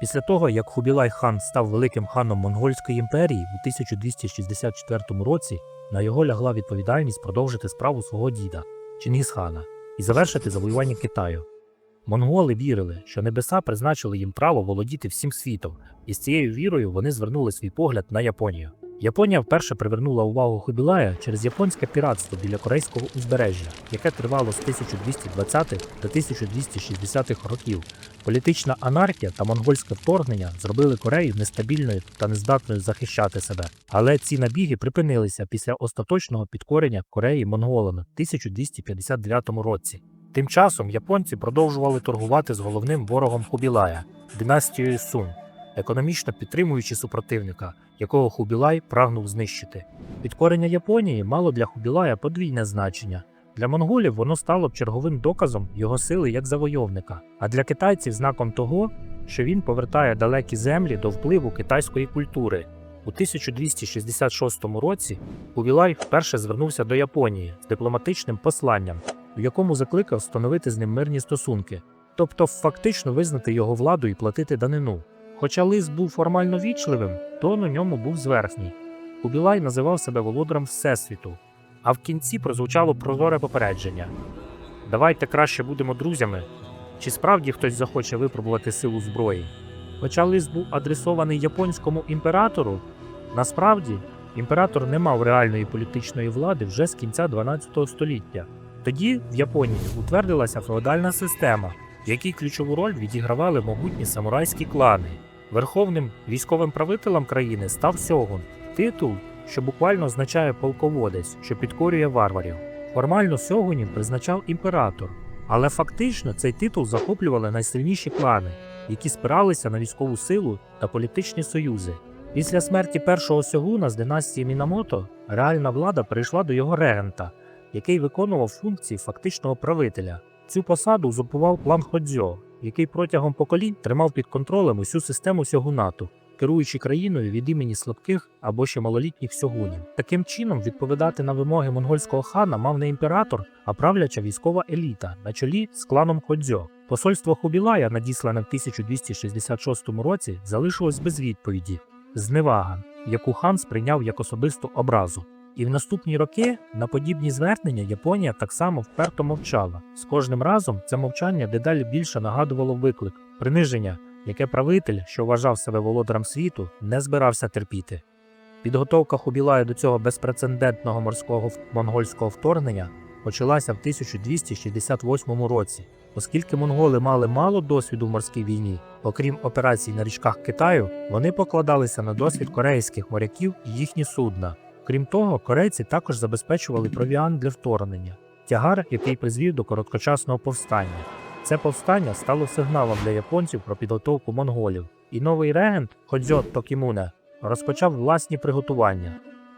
Після того, як Хубілай хан став великим ханом Монгольської імперії у 1264 році, на його лягла відповідальність продовжити справу свого діда Чингісхана і завершити завоювання Китаю. Монголи вірили, що небеса призначили їм право володіти всім світом, і з цією вірою вони звернули свій погляд на Японію. Японія вперше привернула увагу Хубілая через японське піратство біля корейського узбережжя, яке тривало з 1220 до 1260-х років. Політична анархія та монгольське вторгнення зробили Корею нестабільною та нездатною захищати себе. Але ці набіги припинилися після остаточного підкорення Кореї монголами в 1259 році. Тим часом японці продовжували торгувати з головним ворогом Хубілая династією Сун, економічно підтримуючи супротивника, якого Хубілай прагнув знищити. Підкорення Японії мало для Хубілая подвійне значення. Для монголів воно стало б черговим доказом його сили як завойовника, а для китайців знаком того, що він повертає далекі землі до впливу китайської культури. У 1266 році Хубілай вперше звернувся до Японії з дипломатичним посланням, в якому закликав встановити з ним мирні стосунки, тобто фактично визнати його владу і платити данину. Хоча лист був формально вічливим, тон у ньому був зверхній. Хубілай називав себе володарем Всесвіту, а в кінці прозвучало прозоре попередження: Давайте краще будемо друзями. Чи справді хтось захоче випробувати силу зброї? Хоча лист був адресований японському імператору, насправді імператор не мав реальної політичної влади вже з кінця 12 століття. Тоді в Японії утвердилася феодальна система, в якій ключову роль відігравали могутні самурайські клани. Верховним військовим правителем країни став сьогун, титул, що буквально означає полководець, що підкорює варварів. Формально сьогунів призначав імператор, але фактично цей титул захоплювали найсильніші клани, які спиралися на військову силу та політичні союзи. Після смерті першого сьогуна з династії Мінамото реальна влада перейшла до його регента, який виконував функції фактичного правителя. Цю посаду узурпував план Ходзьо, який протягом поколінь тримав під контролем усю систему сьогунату, керуючи країною від імені слабких або ще малолітніх сьогунів. Таким чином, відповідати на вимоги монгольського хана мав не імператор, а правляча військова еліта на чолі з кланом Ходзьо. Посольство Хубілая, надіслане в 1266 році, залишилось без відповіді. Зневага, яку хан сприйняв як особисту образу. І в наступні роки на подібні звернення Японія так само вперто мовчала. З кожним разом це мовчання дедалі більше нагадувало виклик, приниження, яке правитель, що вважав себе володарем світу, не збирався терпіти. Підготовка Хубілая до цього безпрецедентного морського монгольського вторгнення почалася в 1268 році. Оскільки монголи мали мало досвіду в морській війні, окрім операцій на річках Китаю, вони покладалися на досвід корейських моряків і їхні судна. Крім того, корейці також забезпечували провіант для вторгнення, тягар, який призвів до короткочасного повстання. Це повстання стало сигналом для японців про підготовку монголів, і новий регент Ходзьо Токімуне розпочав власні приготування.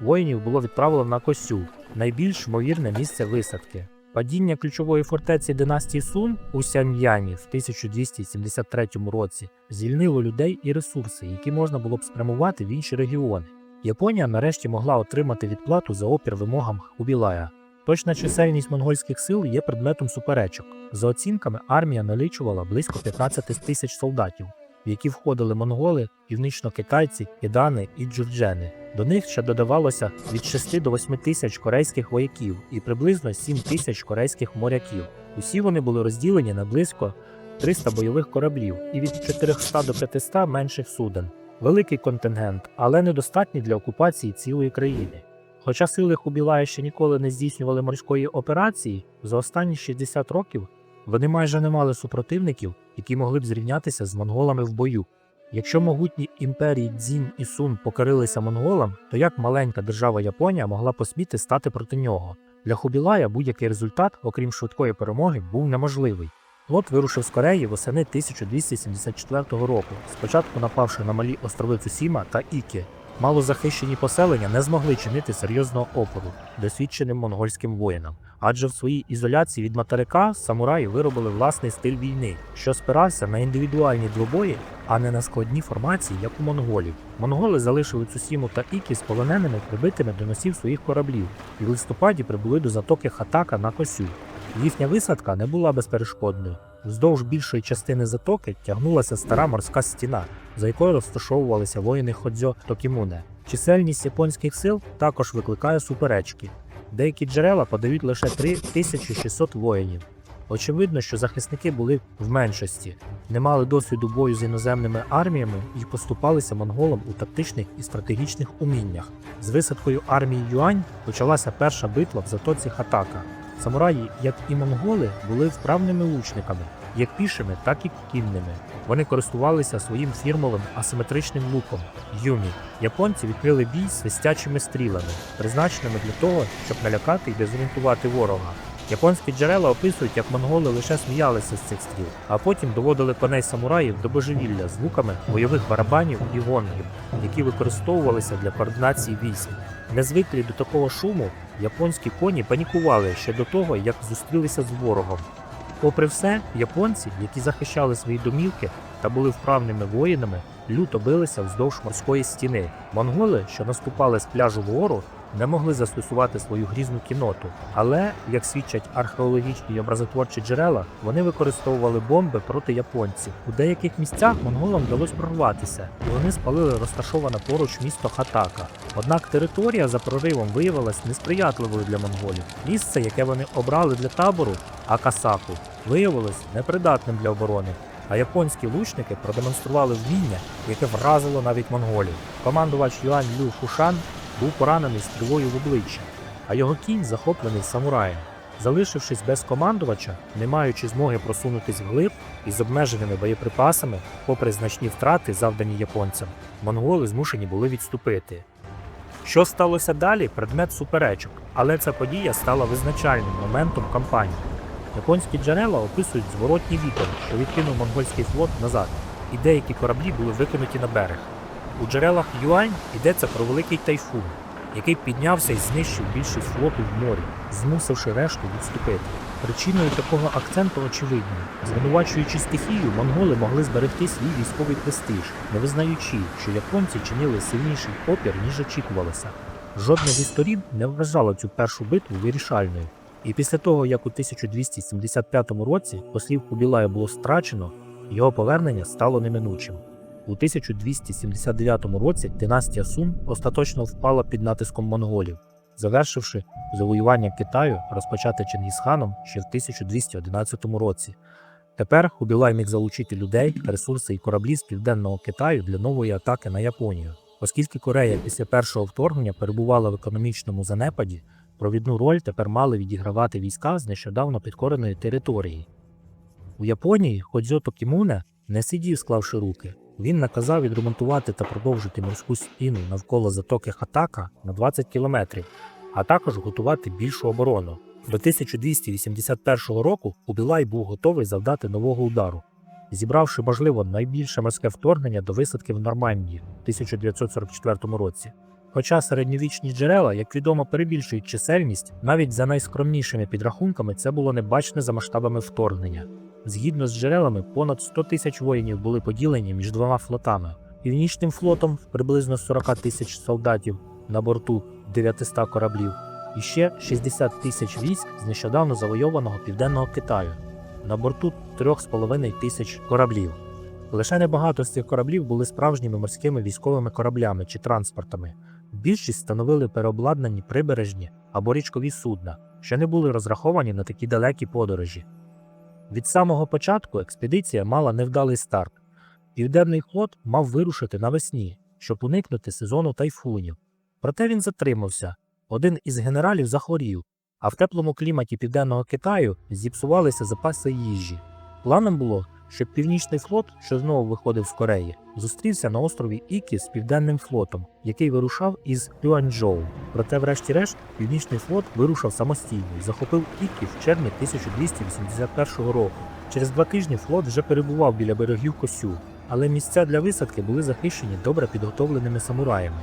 Воїнів було відправлено на Косю, найбільш ймовірне місце висадки. Падіння ключової фортеці династії Сун у Сяньяні в 1273 році звільнило людей і ресурси, які можна було б спрямувати в інші регіони. Японія нарешті могла отримати відплату за опір вимогам Хубілая. Точна чисельність монгольських сил є предметом суперечок. За оцінками, армія налічувала близько 15 тисяч солдатів, в які входили монголи, північно-китайці, ідани і джурджени. До них ще додавалося від 6 до 8 тисяч корейських вояків і приблизно 7 тисяч корейських моряків. Усі вони були розділені на близько 300 бойових кораблів і від 400 до 500 менших суден. Великий контингент, але недостатній для окупації цілої країни. Хоча сили Хубілая ще ніколи не здійснювали морської операції, за останні 60 років вони майже не мали супротивників, які могли б зрівнятися з монголами в бою. Якщо могутні імперії Дзінь і Сун покорилися монголам, то як маленька держава Японія могла посміти стати проти нього? Для Хубілая будь-який результат, окрім швидкої перемоги, був неможливий. Флот вирушив з Кореї восени 1274 року, спочатку напавши на малі острови Цусіма та Ікі. Малозахищені поселення не змогли чинити серйозного опору досвідченим монгольським воїнам, адже в своїй ізоляції від материка самураї виробили власний стиль війни, що спирався на індивідуальні двобої, а не на складні формації, як у монголів. Монголи залишили Цусіму та Ікі з полоненими прибитими до носів своїх кораблів і в листопаді прибули до затоки Хатака на Косю. Їхня висадка не була безперешкодною. Вздовж більшої частини затоки тягнулася стара морська стіна, за якою розташовувалися воїни Ходзьо Токімуне. Чисельність японських сил також викликає суперечки. Деякі джерела подають лише 3600 воїнів. Очевидно, що захисники були в меншості, не мали досвіду бою з іноземними арміями і поступалися монголам у тактичних і стратегічних уміннях. З висадкою армії Юань почалася перша битва в затоці Хатака. Самураї, як і монголи, були вправними лучниками, як пішими, так і кінними. Вони користувалися своїм фірмовим асиметричним луком юмі. Японці відкрили бій свистячими стрілами, призначеними для того, щоб налякати і дезорієнтувати ворога. Японські джерела описують, як монголи лише сміялися з цих стріл, а потім доводили коней самураїв до божевілля звуками бойових барабанів і гонгів, які використовувалися для координації військ. Незвиклі до такого шуму, японські коні панікували ще до того, як зустрілися з ворогом. Попри все, японці, які захищали свої домівки та були вправними воїнами, люто билися вздовж морської стіни. Монголи, що наступали з пляжу вгору, не могли застосувати свою грізну кіноту, але, як свідчать археологічні й образотворчі джерела, вони використовували бомби проти японців. У деяких місцях монголам вдалося прорватися, і вони спалили розташоване поруч місто Хатака. Однак територія за проривом виявилась несприятливою для монголів. Місце, яке вони обрали для табору, Акасаку, виявилось непридатним для оборони. А японські лучники продемонстрували вміння, яке вразило навіть монголів. Командувач Юань Лю Фушан був поранений стрілою в обличчя, а його кінь захоплений самураєм. Залишившись без командувача, не маючи змоги просунутись вглиб і з обмеженими боєприпасами, попри значні втрати, завдані японцям, монголи змушені були відступити. Що сталося далі предмет суперечок, але ця подія стала визначальним моментом кампанії. Японські джерела описують зворотній вітер, що відкинув монгольський флот назад, і деякі кораблі були викинуті на берег. У джерелах Юань йдеться про великий тайфун, який піднявся і знищив більшість флоту в морі, змусивши решту відступити. Причиною такого акценту очевидно. Звинувачуючи стихію, монголи могли зберегти свій військовий престиж, не визнаючи, що японці чинили сильніший опір, ніж очікувалося. Жодна зі сторін не вважала цю першу битву вирішальною. І після того, як у 1275 році послів Кубілая було страчено, його повернення стало неминучим. У 1279 році династія Сун остаточно впала під натиском монголів, завершивши завоювання Китаю, розпочате Чингісханом ще в 1211 році. Тепер Хубілай міг залучити людей, ресурси і кораблі з південного Китаю для нової атаки на Японію. Оскільки Корея після першого вторгнення перебувала в економічному занепаді, провідну роль тепер мали відігравати війська з нещодавно підкореної території. У Японії Ходзьо Токімуне не сидів, склавши руки. Він наказав відремонтувати та продовжити морську стіну навколо затоки Хатака на 20 кілометрів, а також готувати більшу оборону. До 1281 року Убілай був готовий завдати нового удару, зібравши, можливо, найбільше морське вторгнення до висадки в Нормандії в 1944 році. Хоча середньовічні джерела, як відомо, перебільшують чисельність, навіть за найскромнішими підрахунками це було небачне за масштабами вторгнення. Згідно з джерелами, понад 100 тисяч воїнів були поділені між двома флотами. Північним флотом приблизно 40 тисяч солдатів на борту 900 кораблів, і ще 60 тисяч військ з нещодавно завойованого південного Китаю на борту 3,5 тисяч кораблів. Лише небагато з цих кораблів були справжніми морськими військовими кораблями чи транспортами. Більшість становили переобладнані прибережні або річкові судна, що не були розраховані на такі далекі подорожі. Від самого початку експедиція мала невдалий старт. Південний флот мав вирушити навесні, щоб уникнути сезону тайфунів. Проте він затримався. Один із генералів захворів, а в теплому кліматі південного Китаю зіпсувалися запаси їжі. Планом було, щоб північний флот, що знову виходив з Кореї, зустрівся на острові Ікі з південним флотом, який вирушав із Юанчжоу. Проте, врешті-решт, північний флот вирушив самостійно і захопив Ікі в червні 1281 року. Через два тижні флот вже перебував біля берегів Косю, але місця для висадки були захищені добре підготовленими самураями,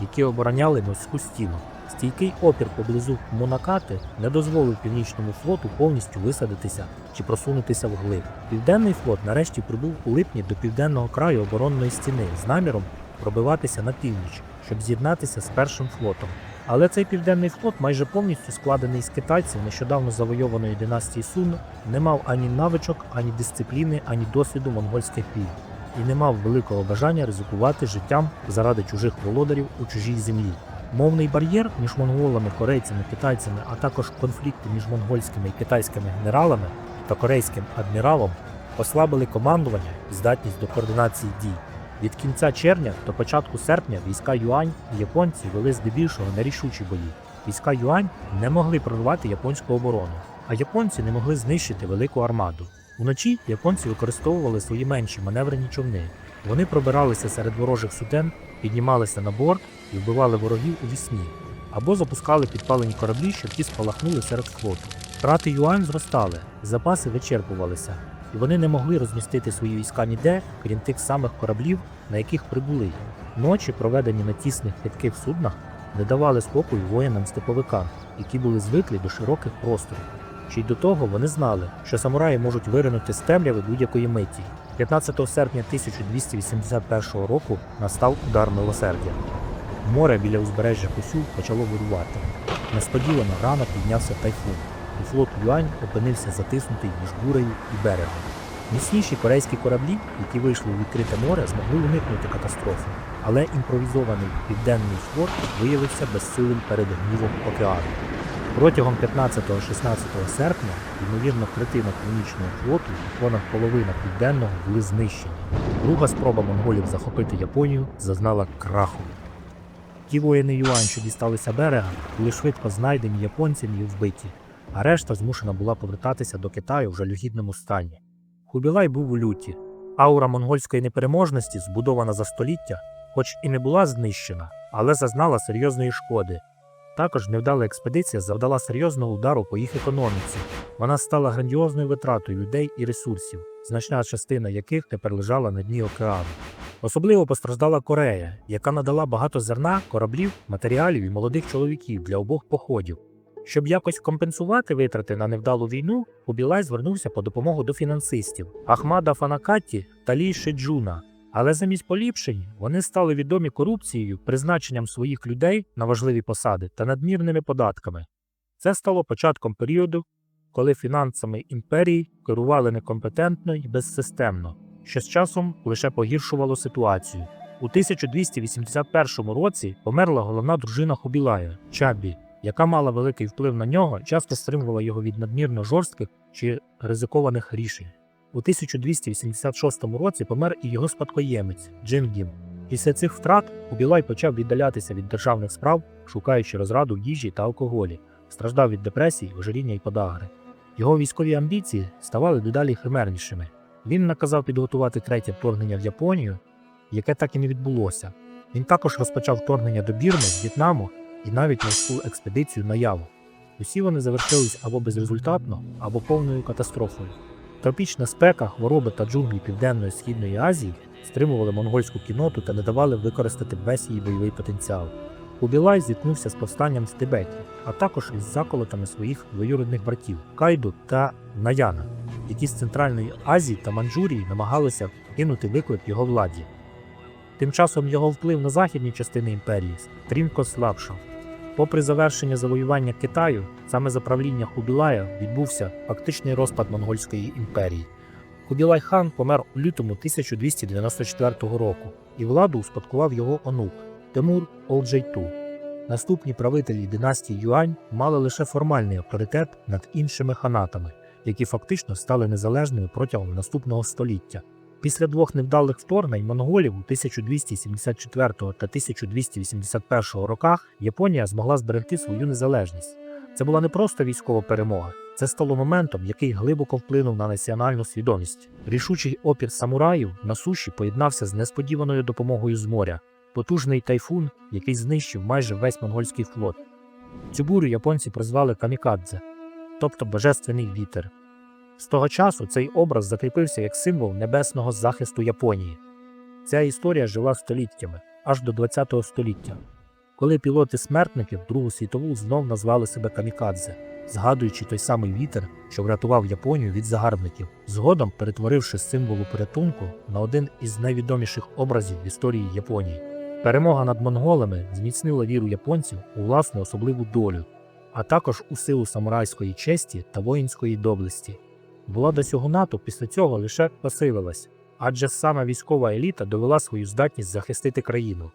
які обороняли морську стіну. Стійкий опір поблизу Монакати не дозволив північному флоту повністю висадитися чи просунутися вглиб. Південний флот нарешті прибув у липні до південного краю оборонної стіни з наміром пробиватися на північ, щоб з'єднатися з першим флотом. Але цей південний флот, майже повністю складений з китайців нещодавно завойованої династії Сун, не мав ані навичок, ані дисципліни, ані досвіду монгольських війн і не мав великого бажання ризикувати життям заради чужих володарів у чужій землі. Мовний бар'єр між монголами, корейцями, китайцями, а також конфлікти між монгольськими і китайськими генералами та корейським адміралом послабили командування і здатність до координації дій. Від кінця червня до початку серпня війська Юань і японці вели здебільшого нерішучі бої. Війська Юань не могли прорвати японську оборону, а японці не могли знищити велику армаду. Уночі японці використовували свої менші маневрені човни. Вони пробиралися серед ворожих суден, піднімалися на борт і вбивали ворогів у вісні, або запускали підпалені кораблі, щоб ті спалахнули серед флоту. Втрати юань зростали, запаси вичерпувалися, і вони не могли розмістити свої війська ніде, крім тих самих кораблів, на яких прибули. Ночі, проведені на тісних хитких суднах, не давали спокою воїнам-степовикам, які були звиклі до широких просторів. Ще й до того вони знали, що самураї можуть виринути з темряви будь-якої миті. 15 серпня 1281 року настав удар милосердя. Море біля узбережжя Кусю почало вирувати. Несподівано рано піднявся тайфун, і флот Юань опинився затиснутий між бурею і берегом. Міцніші корейські кораблі, які вийшли у відкрите море, змогли уникнути катастрофи, але імпровізований південний флот виявився безсилим перед гнівом океану. Протягом 15-16 серпня, ймовірно, третина північного флоту і понад половина південного були знищені. Друга спроба монголів захопити Японію зазнала краху. Ті воїни Юань, що дісталися берега, були швидко знайдені японцями і вбиті, а решта змушена була повертатися до Китаю в жалюгідному стані. Хубілай був у люті. Аура монгольської непереможності, збудована за століття, хоч і не була знищена, але зазнала серйозної шкоди. Також невдала експедиція завдала серйозного удару по їх економіці. Вона стала грандіозною витратою людей і ресурсів, значна частина яких тепер лежала на дні океану. Особливо постраждала Корея, яка надала багато зерна, кораблів, матеріалів і молодих чоловіків для обох походів. Щоб якось компенсувати витрати на невдалу війну, Кубілай звернувся по допомогу до фінансистів Ахмада Фанакатті та Лі Шеджуна. Але замість поліпшень вони стали відомі корупцією, призначенням своїх людей на важливі посади та надмірними податками. Це стало початком періоду, коли фінансами імперії керували некомпетентно і безсистемно, що з часом лише погіршувало ситуацію. У 1281 році померла головна дружина Хубілая Чабі, яка мала великий вплив на нього, часто стримувала його від надмірно жорстких чи ризикованих рішень. У 1286 році помер і його спадкоємець Джингім. Після цих втрат Хубілай почав віддалятися від державних справ, шукаючи розраду в їжі та алкоголі, страждав від депресії, ожиріння і подагри. Його військові амбіції ставали дедалі химернішими. Він наказав підготувати третє вторгнення в Японію, яке так і не відбулося. Він також розпочав вторгнення до Бірми, В'єтнаму і навіть морську експедицію на Яву. Усі вони завершились або безрезультатно, або повною катастрофою. Тропічна спека, хвороби та джунглі Південної Східної Азії стримували монгольську кіноту та не давали використати весь її бойовий потенціал. Кубілай зіткнувся з повстанням в Тибеті, а також із заколотами своїх двоюрідних братів Кайду та Наяна, які з Центральної Азії та Манчжурії намагалися кинути виклик його владі. Тим часом його вплив на західні частини імперії стрімко слабшав. Попри завершення завоювання Китаю, саме за правління Хубілая відбувся фактичний розпад монгольської імперії. Хубілай хан помер у лютому 1294 року, і владу успадкував його онук Тимур Олджейту. Наступні правителі династії Юань мали лише формальний авторитет над іншими ханатами, які фактично стали незалежними протягом наступного століття. Після двох невдалих вторгнень монголів у 1274 та 1281 роках Японія змогла зберегти свою незалежність. Це була не просто військова перемога, це стало моментом, який глибоко вплинув на національну свідомість. Рішучий опір самураїв на суші поєднався з несподіваною допомогою з моря, потужний тайфун, який знищив майже весь монгольський флот. Цю бурю японці прозвали камікадзе, тобто божественний вітер. З того часу цей образ закріпився як символ небесного захисту Японії. Ця історія жила століттями, аж до ХХ століття, коли пілоти смертники в Другу світову знов назвали себе камікадзе, згадуючи той самий вітер, що врятував Японію від загарбників, згодом перетворивши символу порятунку на один із найвідоміших образів в історії Японії. Перемога над монголами зміцнила віру японців у власну особливу долю, а також у силу самурайської честі та воїнської доблесті. Влада НАТО, після цього лише посилилась, адже саме військова еліта довела свою здатність захистити країну.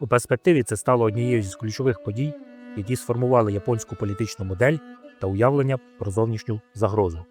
У перспективі це стало однією з ключових подій, які сформували японську політичну модель та уявлення про зовнішню загрозу.